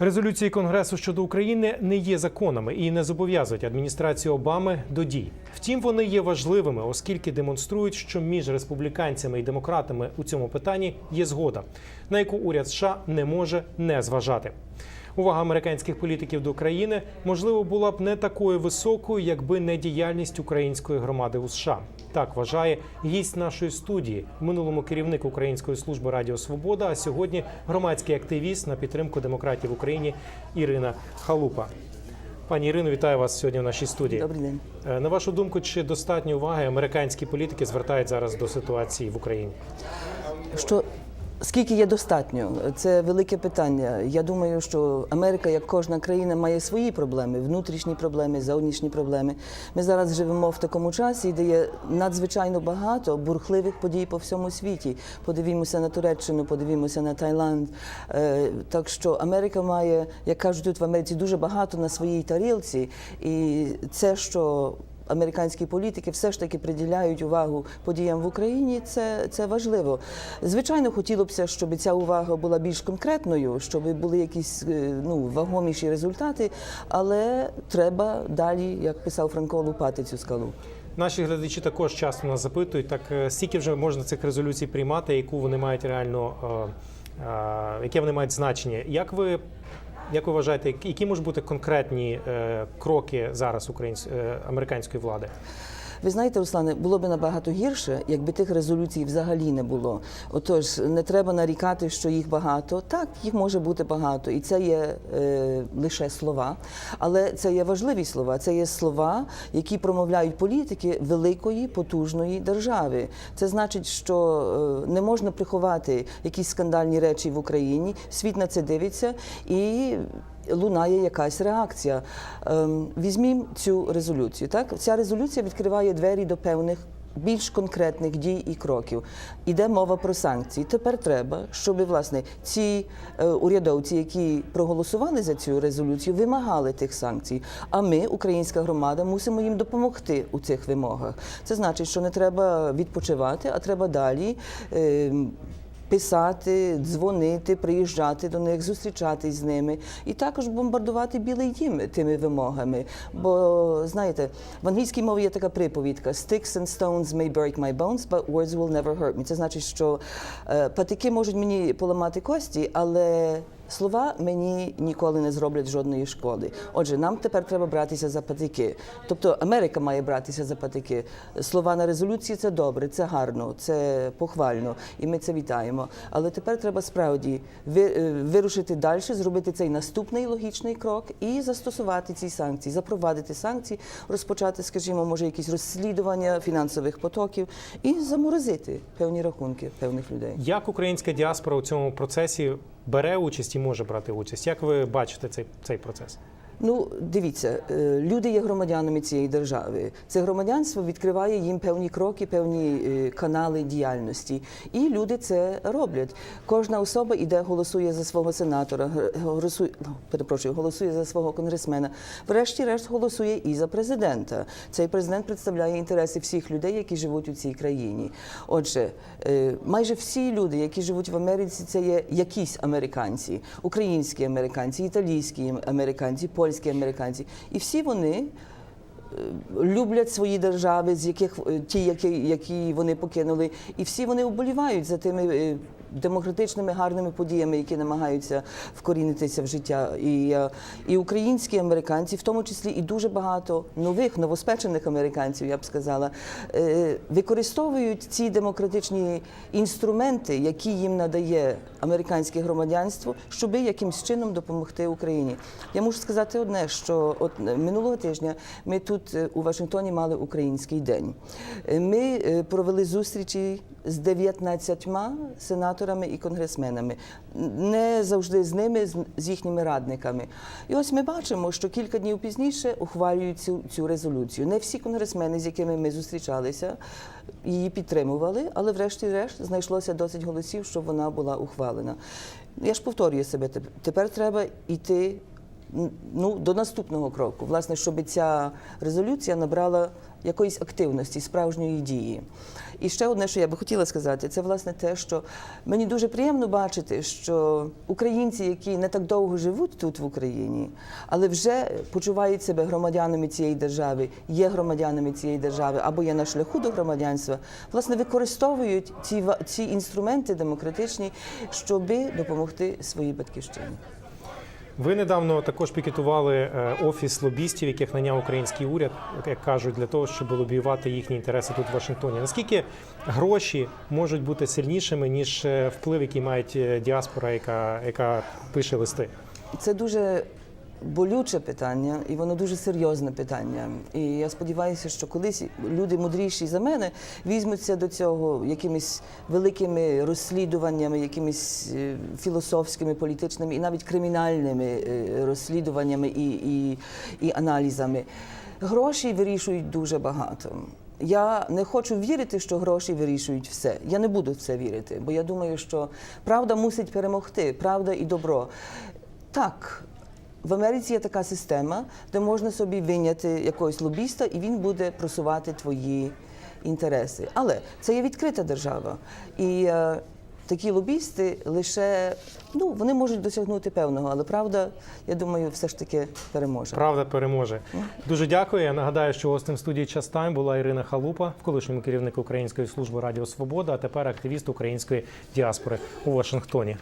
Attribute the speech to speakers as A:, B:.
A: Резолюції Конгресу щодо України не є законами і не зобов'язують адміністрацію Обами до дій. Втім, вони є важливими, оскільки демонструють, що між республіканцями і демократами у цьому питанні є згода, на яку уряд США не може не зважати. Увага американських політиків до країни можливо була б не такою високою, якби не діяльність української громади у США. Так вважає гість нашої студії, в минулому керівник Української служби Радіо Свобода, а сьогодні громадський активіст на підтримку демократів в Україні Ірина Халупа. Пані Ірино, вітаю вас сьогодні в нашій студії.
B: Добрий день.
A: Е, На вашу думку, чи достатньо уваги американські політики звертають зараз до ситуації в Україні?
B: Що скільки є достатньо? Це велике питання. Я думаю, що Америка, як кожна країна, має свої проблеми, внутрішні проблеми, зовнішні проблеми. Ми зараз живемо в такому часі, де є надзвичайно багато бурхливих подій по всьому світі. Подивімося на Туреччину, подивімося на Таїланд. Е, Так що Америка має, як кажуть тут в Америці, дуже багато на своїй тарілці, і це, що американські політики все ж таки приділяють увагу подіям в Україні. Це, це важливо. Звичайно, хотілося б, щоб ця увага була більш конкретною, щоб були якісь е, ну, вагоміші результати, але треба далі, як писав Франко, лупати цю скалу.
A: Наші глядачі також часто нас запитують, так е, скільки вже можна цих резолюцій приймати, яку вони мають реально, е, яке вони мають значення. Як ви, як ви вважаєте, які- можуть бути конкретні е, кроки зараз українсь, е, американської влади?
B: Ви знаєте, Руслане, було б набагато гірше, якби тих резолюцій взагалі не було. Отож, не треба нарікати, що їх багато. Так, їх може бути багато, і це є е, лише слова, але це є важливі слова. Це є слова, які промовляють політики великої потужної держави. Це значить, що е, не можна приховати якісь скандальні речі в Україні. Світ на це дивиться і лунає якась реакція. Ем, Візьмімо цю резолюцію. Так, ця резолюція відкриває двері до певних. Більш конкретних дій і кроків іде мова про санкції. Тепер треба, щоб власне ці е, урядовці, які проголосували за цю резолюцію, вимагали тих санкцій. А ми, українська громада, мусимо їм допомогти у цих вимогах. Це значить, що не треба відпочивати, а треба далі. Е, писати, дзвонити, приїжджати до них, зустрічатись з ними і також бомбардувати Білий Дім тими вимогами. Бо знаєте, в англійській мові є така приповідка: Sticks and stones may break my bones, but words will never hurt me. Це значить, що е, патики можуть мені поламати кості, але Слова мені ніколи не зроблять жодної шкоди. Отже, нам тепер треба братися за патики. Тобто Америка має братися за патики. Слова на резолюції це добре, це гарно, це похвально, і ми це вітаємо. Але тепер треба справді е, вирушити далі, зробити цей наступний логічний крок і застосувати ці санкції, запровадити санкції, розпочати, скажімо, може, якісь розслідування фінансових потоків і заморозити певні рахунки певних людей.
A: Як українська діаспора у цьому процесі бере участь і може брати участь? Як ви бачите цей, цей процес?
B: Ну, дивіться, е, люди є громадянами цієї держави. Це громадянство відкриває їм певні кроки, певні е, канали діяльності. І люди це роблять. Кожна особа іде, голосує за свого сенатора, голосує, ну, перепрошую, голосує за свого конгресмена. Врешті-решт голосує і за президента. Цей президент представляє інтереси всіх людей, які живуть у цій країні. Отже, е, майже всі люди, які живуть в Америці, це є якісь американці, українські американці, італійські американці, польські американці. І всі вони е, люблять свої держави, з яких е, ті, які, які вони покинули, і всі вони вболівають за тими. Демократичними гарними подіями, які намагаються вкорінитися в життя, і, е, і українські американці, в тому числі і дуже багато нових новоспечених американців, я б сказала, е, використовують ці демократичні інструменти, які їм надає американське громадянство, щоб якимсь чином допомогти Україні. Я можу сказати одне, що от е, минулого тижня ми тут у Вашингтоні мали український день. Ми провели зустрічі з 19 сенаторами і конгресменами, не завжди з ними, з- їхніми радниками. І ось ми бачимо, що кілька днів пізніше ухвалюють цю, цю резолюцію. Не всі конгресмени, з якими ми зустрічалися, її підтримували, але врешті-решт знайшлося досить голосів, щоб вона була ухвалена. Я ж повторюю себе, тепер треба йти ну, до наступного кроку, власне, щоб ця резолюція набрала якоїсь активності, справжньої дії. І ще одне, що я би хотіла сказати, це власне те, що мені дуже приємно бачити, що українці, які не так довго живуть тут в Україні, але вже почувають себе громадянами цієї держави, є громадянами цієї держави або є на шляху до громадянства, власне використовують ці ці інструменти демократичні, щоби допомогти своїй батьківщині.
A: Ви недавно також пікетували е, офіс лобістів, яких наняв український уряд, як кажуть, для того, щоб лобіювати їхні інтереси тут в Вашингтоні. Наскільки гроші можуть бути сильнішими ніж е, вплив, який мають е, діаспора, яка, яка пише листи?
B: Це дуже болюче питання, і воно дуже серйозне питання. І я сподіваюся, що колись люди мудріші за мене візьмуться до цього якимись великими розслідуваннями, якимись е, філософськими, політичними і навіть кримінальними е, розслідуваннями і, і, і аналізами. Гроші вирішують дуже багато. Я не хочу вірити, що гроші вирішують все. Я не буду в це вірити, бо я думаю, що правда мусить перемогти, правда і добро. Так, в Америці є така система, де можна собі виняти якогось лобіста, і він буде просувати твої інтереси. Але це є відкрита держава. І е, такі лобісти лише ну, вони можуть досягнути певного, але правда, я думаю, все ж таки переможе.
A: Правда переможе. Дуже дякую. Я нагадаю, що гостем студії Час Тайм була Ірина Халупа, в колишньому керівник Української служби Радіо Свобода, а тепер активіст української діаспори у Вашингтоні.